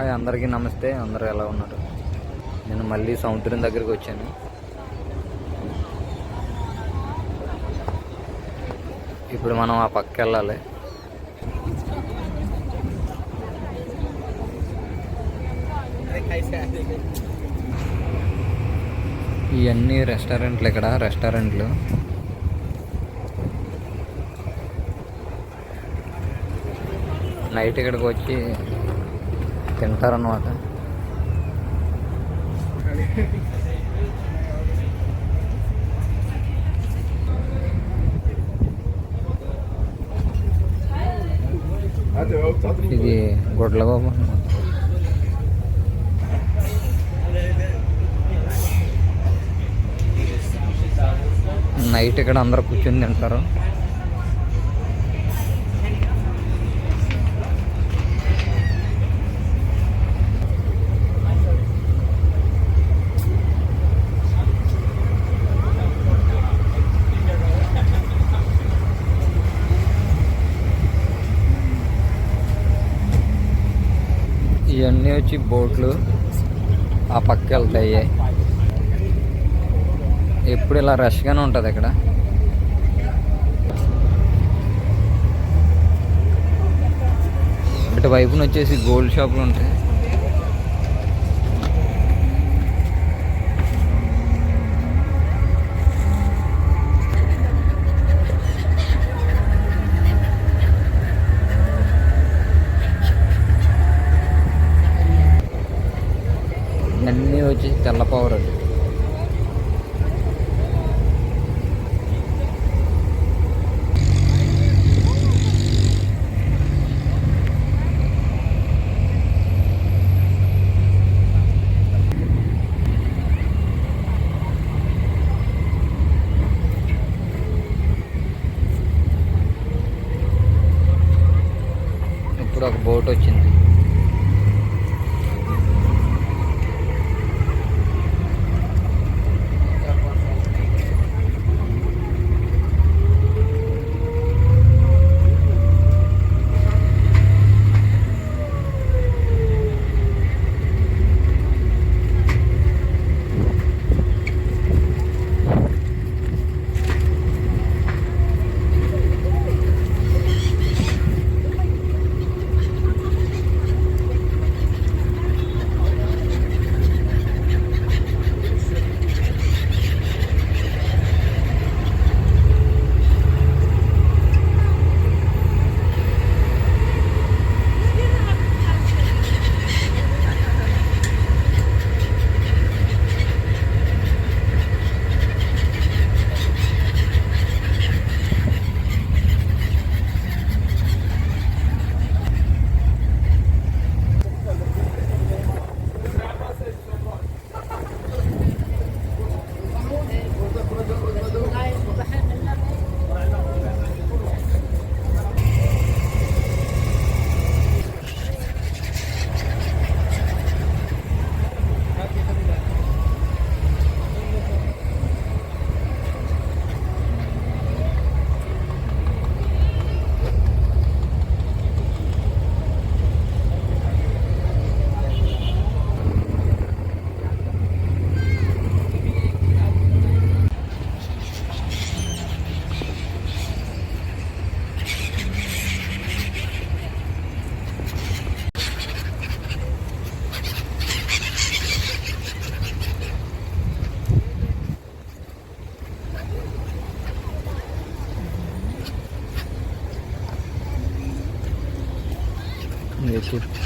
Hi అందరికీ నమస్తే అందరూ ఎలా ఉన్నారు? నేను మళ్ళీ సముద్రం దగ్గరికి వచ్చాను. ఇప్పుడు మనం ఆ పక్క వెళ్ళాలి ఇవన్నీ రెస్టారెంట్లు ఇక్కడ రెస్టారెంట్లు. నైట్ ఇక్కడికి వచ్చి తింటారన్నమాట. ఇది గొడ్లగోప నైట్ ఇక్కడ అందరు కూర్చొని తింటారు. ఇవన్నీ వచ్చి బోట్లు ఆ పక్క వెళ్తాయి. ఎప్పుడు ఇలా రష్గానే ఉంటుంది ఇక్కడ. ఇటు వైపున వచ్చేసి గోల్డ్ షాపులు ఉంటాయి. ఇవన్నీ వచ్చి తెల్ల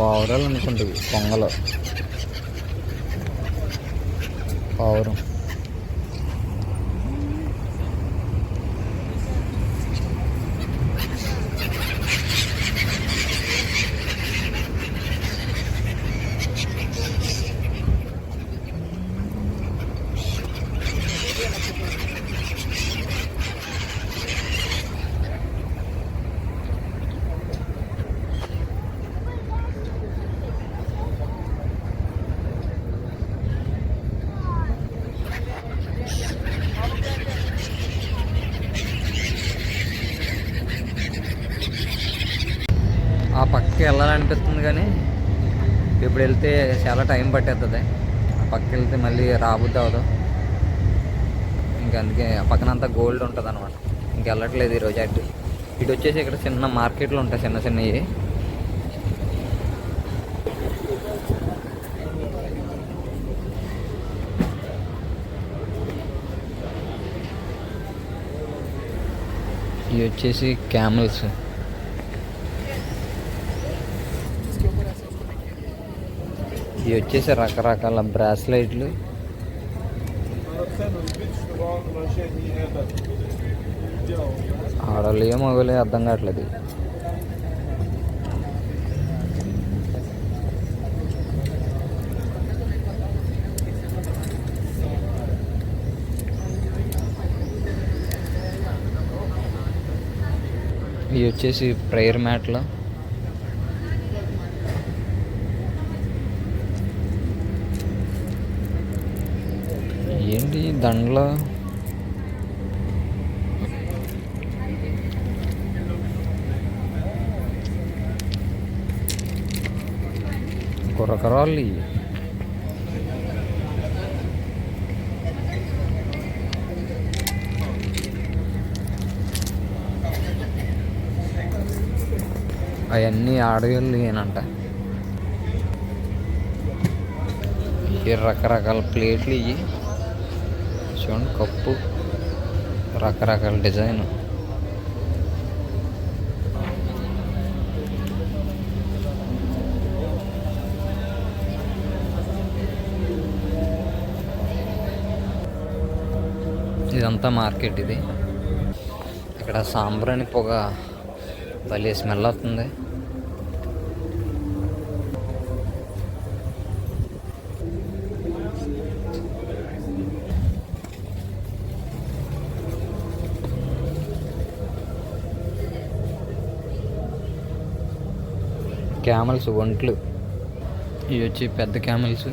పావురాలు అనుకుంటుంది పొంగలు పావురం పక్కకి వెళ్ళాలనిపిస్తుంది కానీ ఇప్పుడు వెళ్తే చాలా టైం పట్టేస్తుంది ఆ పక్కకి వెళ్తే మళ్ళీ రాబుద్ది అవదు ఇంకా అందుకే ఆ పక్కన అంతా గోల్డ్ ఉంటుంది అనమాట ఇంక వెళ్ళట్లేదు ఈరోజు అటు. ఇటు వచ్చేసి ఇక్కడ చిన్న మార్కెట్లు ఉంటాయి చిన్న చిన్నవి. ఇవి వచ్చేసి క్యామెల్స్. ఇవి వచ్చేసి రకరకాల బ్రాస్లైట్లు. ఆడవాళ్ళు ఏ మగలే అర్థం కావట్లేదు. ఇవి వచ్చేసి ప్రేయర్ మ్యాట్లో. ఏంటి దండలో గుర్రకరాళ్ళు ఇవి అవన్నీ ఆడవేళ్ళు ఏనంట రకరకాల ప్లేట్లు ఇవి చూడండి కప్పు రకరకాల డిజైన్. ఇదంతా మార్కెట్ ఇది. ఇక్కడ సాంబ్రాణి పొగ భలే స్మెల్ అవుతుంది క్యామల్స్ ఒంట్లు. ఇవి వచ్చి పెద్ద క్యామల్స్.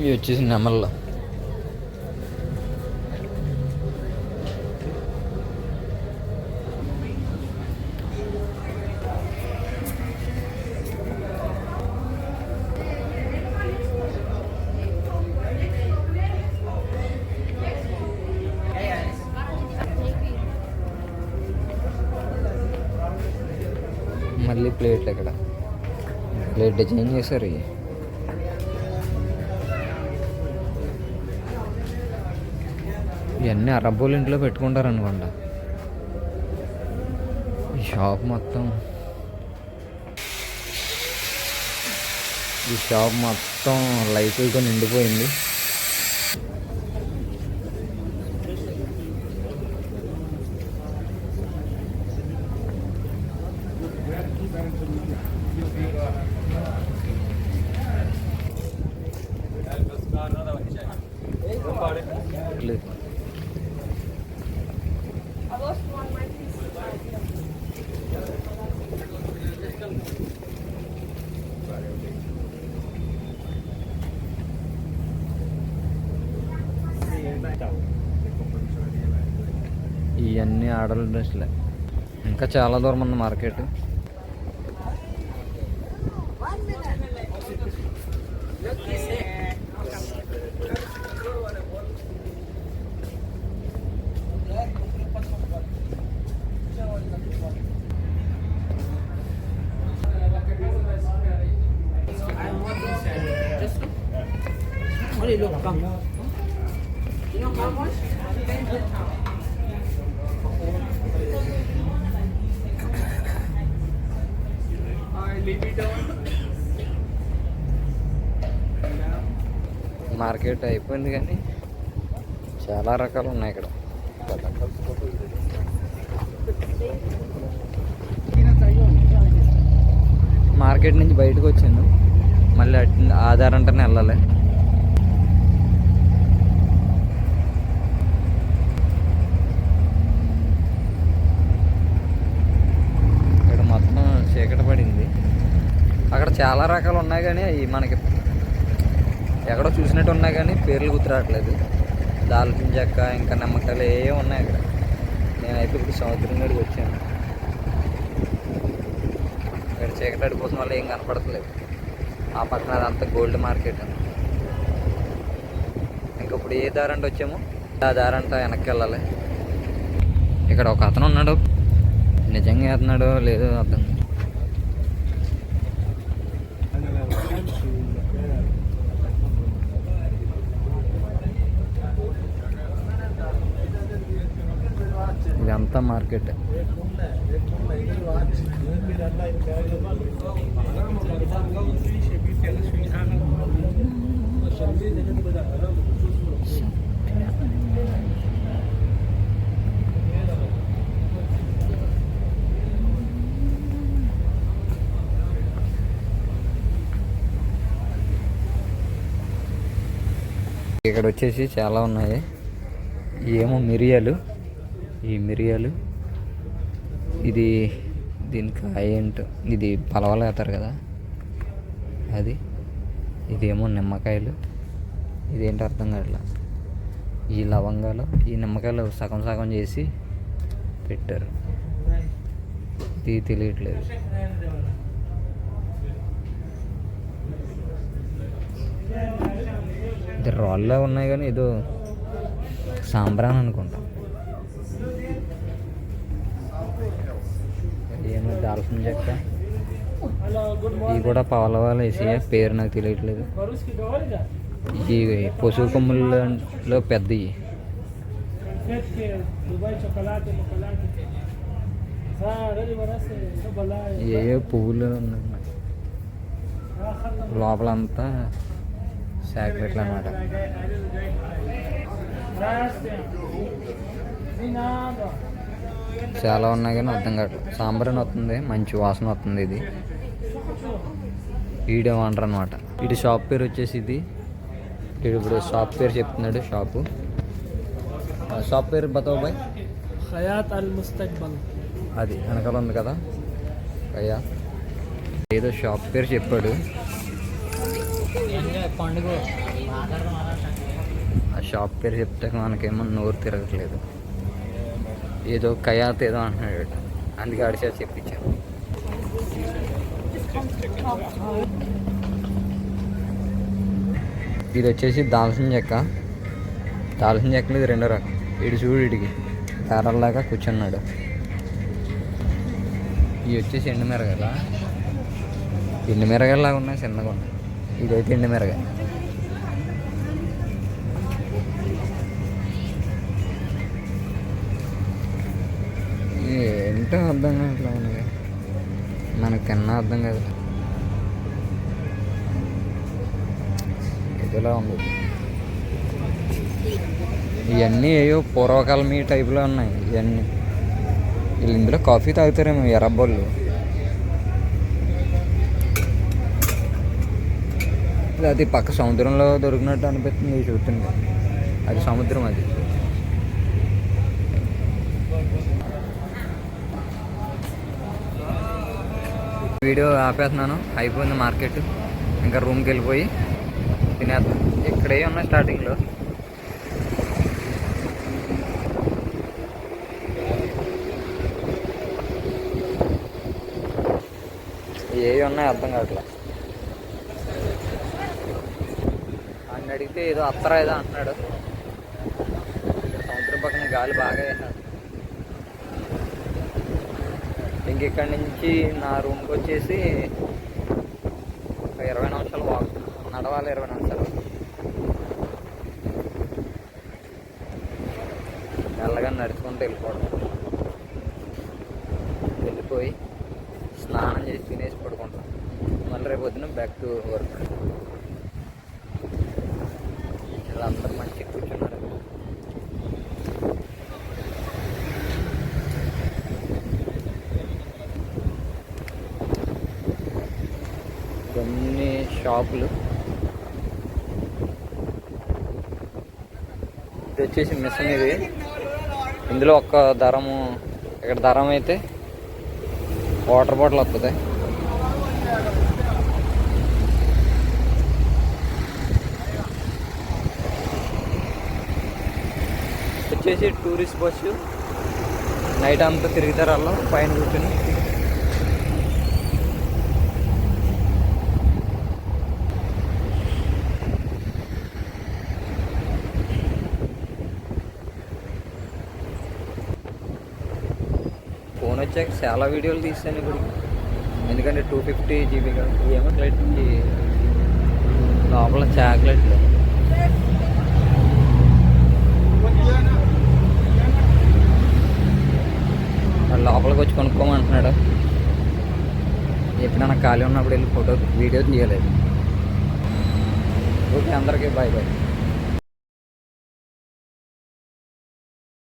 ఇవి వచ్చేసి నెమళ్ళు. డిజైన్ చేశారు ఇవి ఇవన్నీ అరబ్బోలు ఇంట్లో పెట్టుకుంటారు అనుకుంటా ఈ షాప్ మొత్తం ఈ షాప్ మొత్తం లైట్లతో నిండిపోయింది ఇవన్నీ ఆడల డ్రెస్లే ఇంకా చాలా దూరం ఉంది మార్కెట్ మార్కెట్ అయిపోయింది కానీ చాలా రకాలు ఉన్నాయి ఇక్కడ. మార్కెట్ నుంచి బయటకు వచ్చాను మళ్ళీ అటు ఆధార్ అంటేనే వెళ్ళాలి. ఇక్కడ మొత్తం చీకటి పడింది. అక్కడ చాలా రకాలు ఉన్నాయి కానీ అవి మనకి ఎక్కడో చూసినట్టు ఉన్నాయి కానీ పేర్లు గుర్తురావట్లేదు దాల్చిన చెక్క ఇంకా నిమ్మకాయలు ఏ ఉన్నాయి అక్కడ. నేనైతే ఇప్పుడు సముద్రం గడికి వచ్చాను. ఇక్కడ చీకటి కోసం వల్ల ఏం కనపడట్లేదు. ఆ పక్కన అదంతా గోల్డ్ మార్కెట్ ఇంకా ఇప్పుడు ఏ దారంట అంటే వచ్చాము? ఆ దారంట వెనక్కి వెళ్ళాలి. ఇక్కడ ఒక అతను ఉన్నాడు. నిజంగా వేస్తున్నాడో లేదో అర్థం కొత్త మార్కెట్. ఇక్కడ వచ్చేసి చాలా ఉన్నాయి. ఏమో మిరియాలు. ఈ మిరియాలు. ఇది దీని కాయ ఏంటో ఇది పలవలు వేస్తారు కదా. అది ఇదేమో నిమ్మకాయలు. ఇదేంటి అర్థం కావట్లా. ఈ లవంగాలు ఈ నిమ్మకాయలు సగం సగం చేసి పెట్టారు. ఇది తెలియట్లేదు. ఇది రాళ్ళ ఉన్నాయి కానీ ఏదో సాంబ్రాన్ అనుకుంటాం ఏమో దాల్చిన చెక్క. ఇవి కూడా పాలవాళ్ళు వేసాయ పేరు నాకు తెలియట్లేదు. ఇవి పశువు కొమ్ములలో పెద్దవి ఏ పువ్వులు ఉన్నాయి లోపలంతా సాక్రెట్లు అనమాట Nada. చాలా ఉన్నాయి కానీ అర్థం కావట్లేదు సాంబ్రాన్ వస్తుంది మంచి వాసన వస్తుంది ఇది. ఈడే వాండర్ అనమాట ఇటు షాప్ పేరు వచ్చేసి ఇది. ఇటు ఇప్పుడు షాప్ పేరు చెప్తున్నాడు షాపు. షాప్ పేరు బతావు బాయ్? హయాత్ అల్ ముస్తక్బల్. అది వెనకాల ఉంది కదా? అయ్యా. ఏదో షాప్ పేరు చెప్పాడు. ఆ షాప్ పేరు చెప్తే మనకేమో నోరు తిరగట్లేదు. ఏదో కయాత్ ఏదో అంటున్నాడు అందుకే అడిచా చెప్పించాను ఇది వచ్చేసి దాల్చిన చెక్క. దాల్చిన చెక్క మీద రెండో రకం. ఇటు చూడు ఇడికి దారాల్లాగా కూర్చున్నాడు. ఇవి వచ్చేసి ఎండు మిరగల ఎండు మిరగల్లాగా ఉన్నాయి చిన్నగా ఉన్నాయి. ఇదైతే ఎండు మిరగాయ. ఏంటో అర్థం కావట్లేదు మనకి మనకి కన్నా అర్థం కాదు. ఇదిలా ఉంది. ఇవన్నీ ఏయో పూర్వకాలం ఈ టైప్లో ఉన్నాయి. ఇవన్నీ వీళ్ళు ఇందులో కాఫీ తాగుతారేమో ఎర్రబోళ్ళు అది పక్క సముద్రంలో దొరికినట్టు అనిపిస్తుంది చూస్తుంటే. అది సముద్రం అది. వీడియో ఆపేస్తున్నాను. అయిపోయింది మార్కెట్. ఇంకా రూమ్కి వెళ్ళిపోయి తినేద్దాం. ఇక్కడే ఉన్నాయి స్టార్టింగ్లో ఏవి ఉన్నాయి అర్థం కావట్లే. ఆయన అడిగితే ఏదో అత్తరా ఏదో అంటున్నాడు. సముద్రం పక్కన గాలి బాగా వేసాడు ఇంక ఇక్కడి నుంచి నా వచ్చేసి ఒక ఇరవై నిమిషాలు వాక్ నడవాలి ఇరవై నిమిషాలు. మెల్లగా నడుచుకుంటూ వెళ్ళిపోవడం. వెళ్ళిపోయి స్నానం చేసి తినేసి పడుకుంటాం. మళ్ళీ రేపు పొద్దున బ్యాక్ టు వర్క్ ఇలా అందరూ మంచిగా కూర్చున్నారు. షాపులు. ఇది వచ్చేసి మిషన్ ఇది. ఇందులో ఒక్క ధరము ఇక్కడ ధరం అయితే వాటర్ బాటిల్ వస్తుంది వచ్చేసి టూరిస్ట్ బస్సు. నైట్ అంతా తిరుగుతారు అలా పైన కూర్చొని. ఫోన్ వచ్చాక చాలా వీడియోలు తీసాను ఇప్పుడు. ఎందుకంటే టూ ఫిఫ్టీ జీబీ కదా ఏమో క్లైట్ లోపల చాక్లెట్లు లోపలికి వచ్చి కొనుక్కోమంటున్నాడు. ఎప్పుడైనా ఖాళీ ఉన్నప్పుడు వెళ్ళి ఫోటో వీడియో తీయలేదు. ఓకే అందరికీ బాయ్ బాయ్